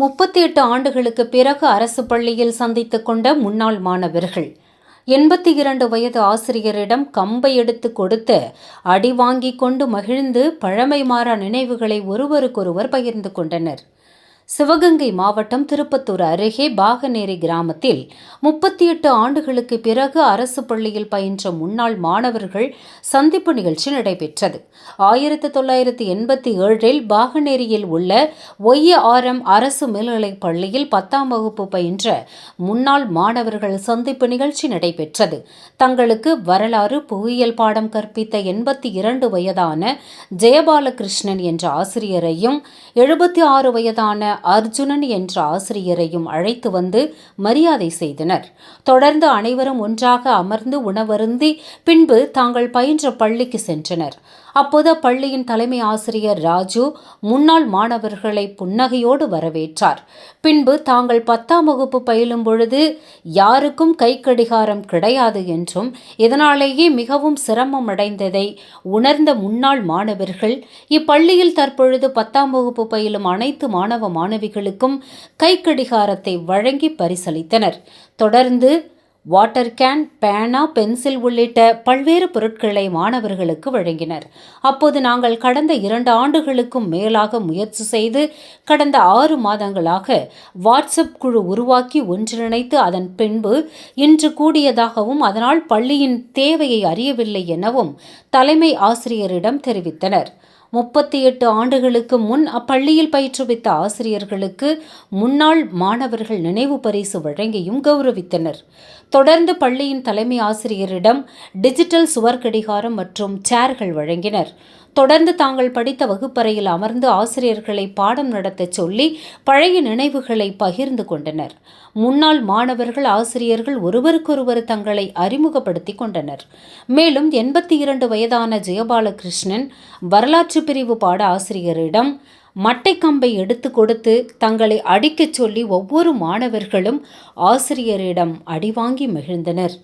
முப்பத்தி எட்டு ஆண்டுகளுக்கு பிறகு அரசு பள்ளியில் சந்தித்துக் கொண்ட முன்னாள் மாணவர்கள். எண்பத்தி இரண்டு வயது ஆசிரியரிடம் கம்பை எடுத்து கொடுத்து அடி வாங்கிக் கொண்டு மகிழ்ந்து பழமை மாறா நினைவுகளை ஒருவருக்கொருவர் பகிர்ந்து கொண்டனர். சிவகங்கை மாவட்டம் திருப்பத்தூர் அருகே பாகநேரி கிராமத்தில் முப்பத்தி எட்டு ஆண்டுகளுக்கு பிறகு அரசு பள்ளியில் பயின்ற முன்னாள் மாணவர்கள் சந்திப்பு நிகழ்ச்சி நடைபெற்றது. ஆயிரத்தி தொள்ளாயிரத்தி எண்பத்தி ஏழில் பாகநேரியில் உள்ள ஒய்ஆர்எம் அரசு மேல்நிலைப் பள்ளியில் பத்தாம் வகுப்பு பயின்ற முன்னாள் மாணவர்கள் சந்திப்பு நிகழ்ச்சி நடைபெற்றது. தங்களுக்கு வரலாறு புவியியல் பாடம் கற்பித்த எண்பத்தி இரண்டு வயதான ஜெயபாலகிருஷ்ணன் என்ற ஆசிரியரையும் எழுபத்தி ஆறு வயதான அர்ஜுனன் என்ற ஆசிரியரையும் அழைத்து வந்து மரியாதை செய்தனர். தொடர்ந்து அனைவரும் ஒன்றாக அமர்ந்து உணவருந்தி பின்பு தாங்கள் பயின்ற பள்ளிக்கு சென்றனர். அப்போது பள்ளியின் தலைமை ஆசிரியர் ராஜு முன்னாள் மாணவர்களை புன்னகையோடு வரவேற்றார். பின்பு தாங்கள் பத்தாம் வகுப்பு பயிலும் பொழுது யாருக்கும் கை கடிகாரம் கிடையாது என்றும் இதனாலேயே மிகவும் சிரமம் அடைந்ததை உணர்ந்த முன்னாள் மாணவர்கள் இப்பள்ளியில் தற்பொழுது பத்தாம் வகுப்பு பயிலும் அனைத்து மாணவ மாணவிகளுக்கும் கை கடிகாரத்தை வழங்கி பரிசளித்தனர். தொடர்ந்து வாட்டர் கேன் பேனா பென்சில் உள்ளிட்ட பல்வேறு பொருட்களை மாணவர்களுக்கு வழங்கினர். அப்போது நாங்கள் கடந்த இரண்டு ஆண்டுகளுக்கும் மேலாக முயற்சி செய்து கடந்த ஆறு மாதங்களாக வாட்ஸ்அப் குழு உருவாக்கி ஒன்றிணைத்து அதன் பின்பு இன்று கூடியதாகவும் அதனால் பள்ளியின் தேவையை அறியவில்லை எனவும் தலைமை ஆசிரியரிடம் தெரிவித்தனர். முப்பத்தி எட்டு ஆண்டுகளுக்கு முன் அப்பள்ளியில் பயிற்றுவித்த ஆசிரியர்களுக்கு முன்னாள் மாணவர்கள் நினைவு பரிசு வழங்கியும் கௌரவித்தனர். தொடர்ந்து பள்ளியின் தலைமை ஆசிரியரிடம் டிஜிட்டல் சுவர் கடிகாரம் மற்றும் சேர்கள் வழங்கினர். தொடர்ந்து தாங்கள் படித்த வகுப்பறையில் அமர்ந்து ஆசிரியர்களை பாடம் நடத்தச் சொல்லி பழைய நினைவுகளை பகிர்ந்து கொண்டனர். முன்னாள் மாணவர்கள் ஆசிரியர்கள் ஒருவருக்கொருவர் தங்களை அறிமுகப்படுத்திக் கொண்டனர். மேலும் எண்பத்தி இரண்டு வயதான ஜெயபாலகிருஷ்ணன் வரலாற்று பிரிவு பாட ஆசிரியரிடம் மட்டைக்கம்பை எடுத்து கொடுத்து தங்களை அடிக்கச் சொல்லி ஒவ்வொரு மாணவர்களும் ஆசிரியரிடம் அடிவாங்கி மகிழ்ந்தனர்.